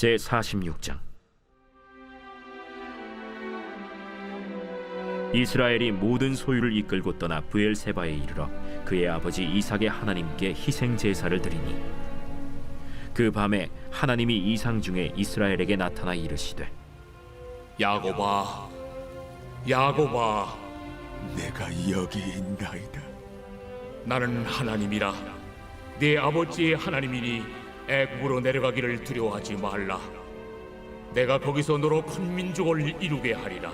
제 46장 이스라엘이 모든 소유를 이끌고 떠나 부엘세바에 이르러 그의 아버지 이삭의 하나님께 희생 제사를 드리니 그 밤에 하나님이 이상 중에 이스라엘에게 나타나 이르시되 야곱아, 야곱아, 내가 여기 있나이다. 나는 하나님이라. 네 아버지의 하나님이니 애굽으로 내려가기를 두려워하지 말라. 내가 거기서 너로 큰 민족을 이루게 하리라.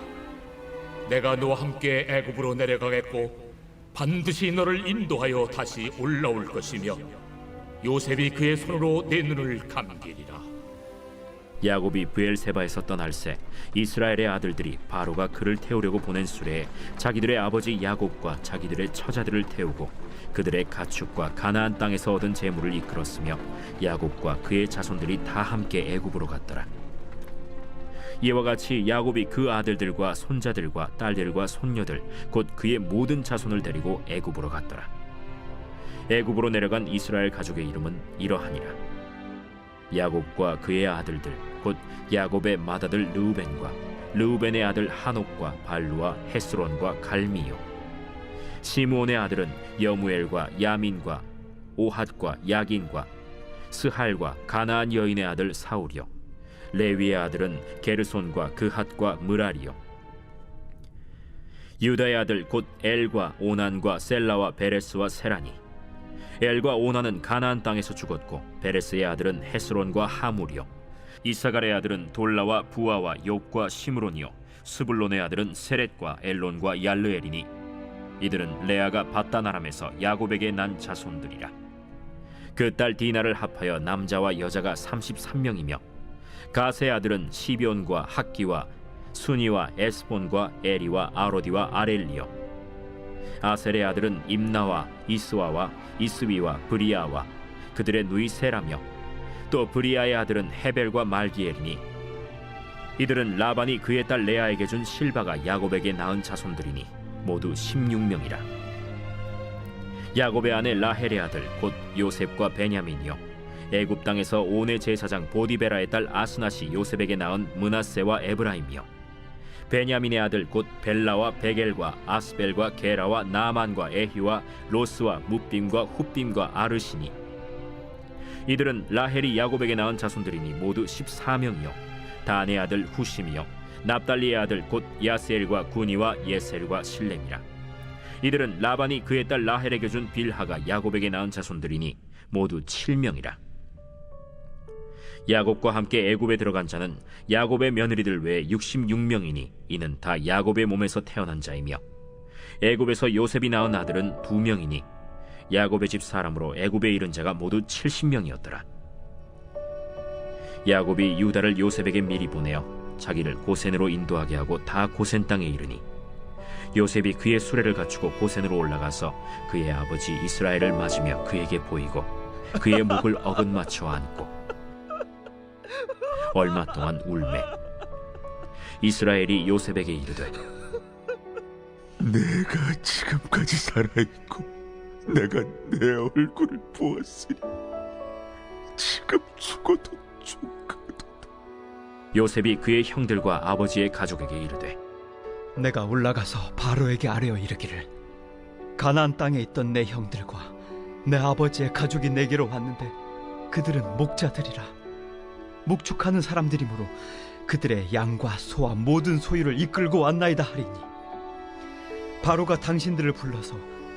내가 너와 함께 애굽으로 내려가겠고 반드시 너를 인도하여 다시 올라올 것이며 요셉이 그의 손으로 내 눈을 감기리라. 야곱이 부엘세바에서 떠날새 이스라엘의 아들들이 바로가 그를 태우려고 보낸 수레에 자기들의 아버지 야곱과 자기들의 처자들을 태우고 그들의 가축과 가나안 땅에서 얻은 재물을 이끌었으며 야곱과 그의 자손들이 다 함께 애굽으로 갔더라. 이와 같이 야곱이 그 아들들과 손자들과 딸들과 손녀들 곧 그의 모든 자손을 데리고 애굽으로 갔더라. 애굽으로 내려간 이스라엘 가족의 이름은 이러하니라. 야곱과 그의 아들들 곧 야곱의 맏아들 르우벤과 르우벤의 아들 한옥과 발루와 헤스론과 갈미요 시므온의 아들은 여무엘과 야민과 오핫과 야긴과 스할과 가나안 여인의 아들 사울이요. 레위의 아들은 게르손과 그핫과 무라리요. 유다의 아들 곧 엘과 오난과 셀라와 베레스와 세라니. 엘과 오나는 가나안 땅에서 죽었고 베레스의 아들은 헤스론과 하물이요. 이사갈의 아들은 돌라와 부아와 욥과 시므론이요. 스불론의 아들은 세렛과 엘론과 얄르엘이니 이들은 레아가 바다나람에서 야곱에게 난 자손들이라. 그 딸 디나를 합하여 남자와 여자가 33명이며 가세의 아들은 시비온과 학기와 순이와 에스본과 에리와 아로디와 아렐리요. 아셀의 아들은 임나와 이스와와 이스위와 브리아와 그들의 누이 세라며 또 브리아의 아들은 헤벨과 말기엘이니 이들은 라반이 그의 딸 레아에게 준 실바가 야곱에게 낳은 자손들이니 모두 16명이라. 야곱의 아내 라헬의 아들 곧 요셉과 베냐민이요. 애굽 땅에서 온의 제사장 보디베라의 딸 아스낫이 요셉에게 낳은 문하세와 에브라임이요. 베냐민의 아들 곧 벨라와 베겔과 아스벨과 게라와 나만과 에히와 로스와 무빔과 훗빔과 아르시니. 이들은 라헬이 야곱에게 낳은 자손들이니 모두 14명이요. 단의 아들 후심이요 납달리의 아들 곧 야스엘과 구니와 예셀과 실렘이라 이들은 라반이 그의 딸 라헬에게 준 빌하가 야곱에게 낳은 자손들이니 모두 7명이라 야곱과 함께 애굽에 들어간 자는 야곱의 며느리들 외에 66명이니 이는 다 야곱의 몸에서 태어난 자이며 애굽에서 요셉이 낳은 아들은 두 명이니 야곱의 집 사람으로 애굽에 이른 자가 모두 70명이었더라. 야곱이 유다를 요셉에게 미리 보내어 자기를 고센으로 인도하게 하고 다 고센 땅에 이르니 요셉이 그의 수레를 갖추고 고센으로 올라가서 그의 아버지 이스라엘을 맞으며 그에게 보이고 그의 목을 어긋 맞춰 안고 얼마 동안 울매. 이스라엘이 요셉에게 이르되 내가 지금까지 살아있고 내가 내 얼굴을 보았으니 지금 죽어도 죽어도 요셉이 그의 형들과 아버지의 가족에게 이르되 내가 올라가서 바로에게 아뢰어 이르기를 가나안 땅에 있던 내 형들과 내 아버지의 가족이 내게로 왔는데 그들은 목자들이라. 목축하는 사람들이므로 그들의 양과 소와 모든 소유를 이끌고 왔나이다 하리니. 바로가 당신들을 불러서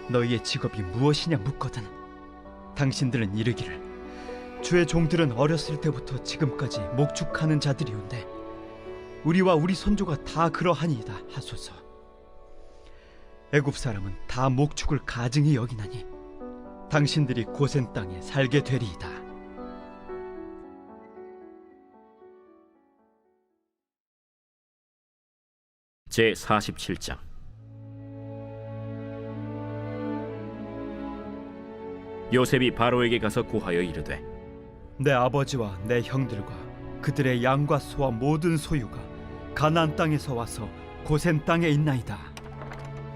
너희의 직업이 무엇이냐 묻거든 당신들은 이르기를 주의 종들은 어렸을 때부터 지금까지 목축하는 자들이온데 우리와 우리 선조가 다 그러하니이다 하소서. 애굽 사람은 다 목축을 가증히 여기나니 당신들이 고센 땅에 살게 되리이다. 제 47장 요셉이 바로에게 가서 고하여 이르되 내 아버지와 내 형들과 그들의 양과 소와 모든 소유가 가나안 땅에서 와서 고센 땅에 있나이다.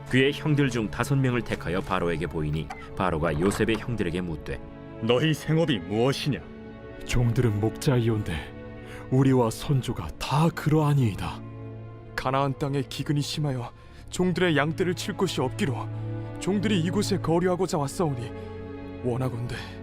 그의 형들 중 다섯 명을 택하여 바로에게 보이니 바로가 요셉의 형들에게 묻되 너희 생업이 무엇이냐? 종들은 목자이온데 우리와 선조가 다 그러하니이다. 가나안 땅에 기근이 심하여 종들의 양떼를 칠 곳이 없기로 종들이 이곳에 거류하고자 왔사오니 원하건대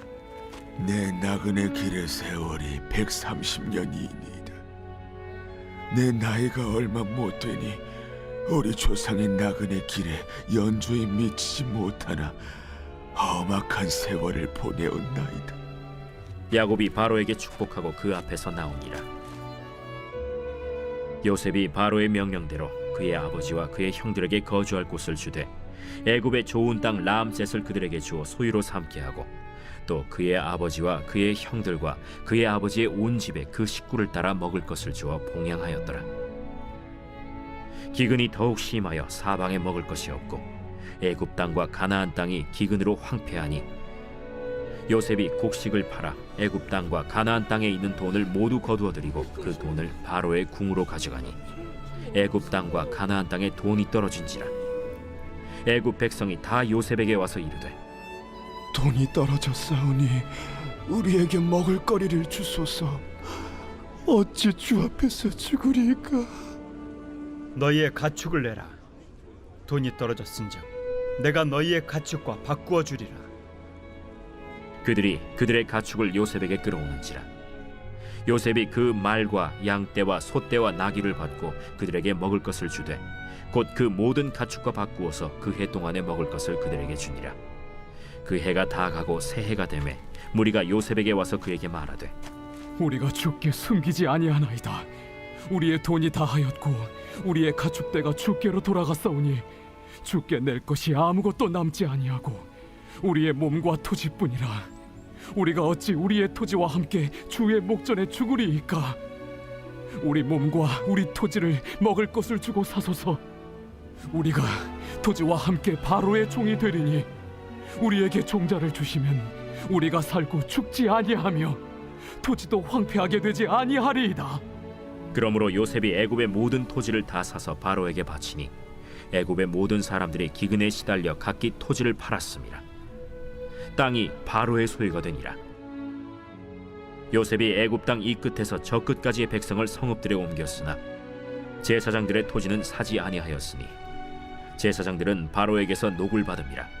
내 나그네 길의 세월이 130년이니이다. 내 나이가 얼마 못 되니 우리 조상의 나그네 길에 연주에 미치지 못하나 험악한 세월을 보내었나이다. 야곱이 바로에게 축복하고 그 앞에서 나오니라 요셉이 바로의 명령대로 그의 아버지와 그의 형들에게 거주할 곳을 주되 애굽의 좋은 땅 라암셋을 그들에게 주어 소유로 삼게 하고 또 그의 아버지와 그의 형들과 그의 아버지의 온 집에 그 식구를 따라 먹을 것을 주어 봉양하였더라. 기근이 더욱 심하여 사방에 먹을 것이 없고 애굽 땅과 가나안 땅이 기근으로 황폐하니 요셉이 곡식을 팔아 애굽 땅과 가나안 땅에 있는 돈을 모두 거두어 들이고 그 돈을 바로의 궁으로 가져가니 애굽 땅과 가나안 땅에 돈이 떨어진지라. 애굽 백성이 다 요셉에게 와서 이르되 돈이 떨어졌사오니 우리에게 먹을 거리를 주소서. 어찌 주 앞에서 죽으리까? 너희의 가축을 내라. 돈이 떨어졌은즉 내가 너희의 가축과 바꾸어 주리라. 그들이 그들의 가축을 요셉에게 끌어오는지라 요셉이 그 말과 양떼와 소떼와 나귀를 받고 그들에게 먹을 것을 주되 곧 그 모든 가축과 바꾸어서 그 해 동안에 먹을 것을 그들에게 주니라 그 해가 다 가고 새 해가 되매 무리가 요셉에게 와서 그에게 말하되 우리가 주께 숨기지 아니하나이다. 우리의 돈이 다하였고 우리의 가축대가 주께로 돌아갔사오니 주께 낼 것이 아무것도 남지 아니하고 우리의 몸과 토지뿐이라. 우리가 어찌 우리의 토지와 함께 주의 목전에 죽으리이까? 우리 몸과 우리 토지를 먹을 것을 주고 사소서. 우리가 토지와 함께 바로의 종이 되리니 우리에게 종자를 주시면 우리가 살고 죽지 아니하며 토지도 황폐하게 되지 아니하리이다. 그러므로 요셉이 애굽의 모든 토지를 다 사서 바로에게 바치니 애굽의 모든 사람들이 기근에 시달려 각기 토지를 팔았습니다. 땅이 바로의 소유가 되니라. 요셉이 애굽 땅 이 끝에서 저 끝까지의 백성을 성읍들에 옮겼으나 제사장들의 토지는 사지 아니하였으니 제사장들은 바로에게서 녹을 받음이라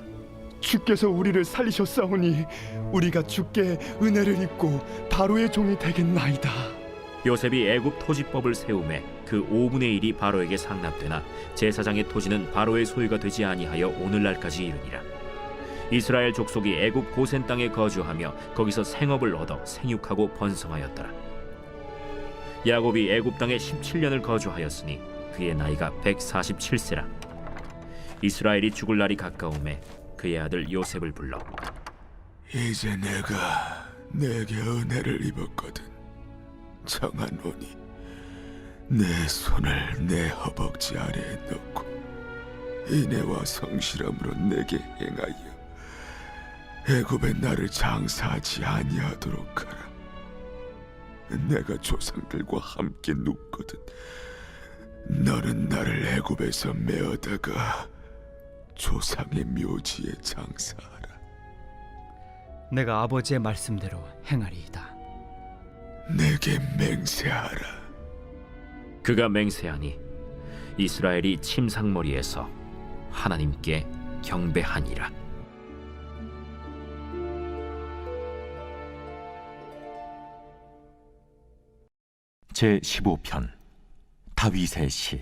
주께서 우리를 살리셨사오니 우리가 주께 은혜를 입고 바로의 종이 되겠나이다. 요셉이 애굽 토지법을 세우매 그 5분의 1이 바로에게 상납되나 제사장의 토지는 바로의 소유가 되지 아니하여 오늘날까지 이르니라. 이스라엘 족속이 애굽 고센 땅에 거주하며 거기서 생업을 얻어 생육하고 번성하였더라. 야곱이 애굽 땅에 17년을 거주하였으니 그의 나이가 147세라. 이스라엘이 죽을 날이 가까움에 그의 아들 요셉을 불러 이제 내가 내게 은혜를 입었거든. 청하노니 내 손을 내 허벅지 아래에 넣고 인애와 성실함으로 내게 행하여 애굽에 나를 장사하지 아니하도록 하라. 내가 조상들과 함께 눕거든. 너는 나를 애굽에서 메어다가 조상의 묘지에 장사하라. 내가 아버지의 말씀대로 행하리이다. 내게 맹세하라. 그가 맹세하니 이스라엘이 침상머리에서 하나님께 경배하니라 제 15편 다윗의 시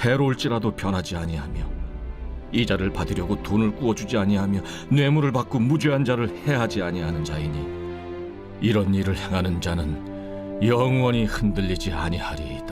해로울지라도 변하지 아니하며 이자를 받으려고 돈을 구워주지 아니하며 뇌물을 받고 무죄한 자를 해하지 아니하는 자이니 이런 일을 행하는 자는 영원히 흔들리지 아니하리이다.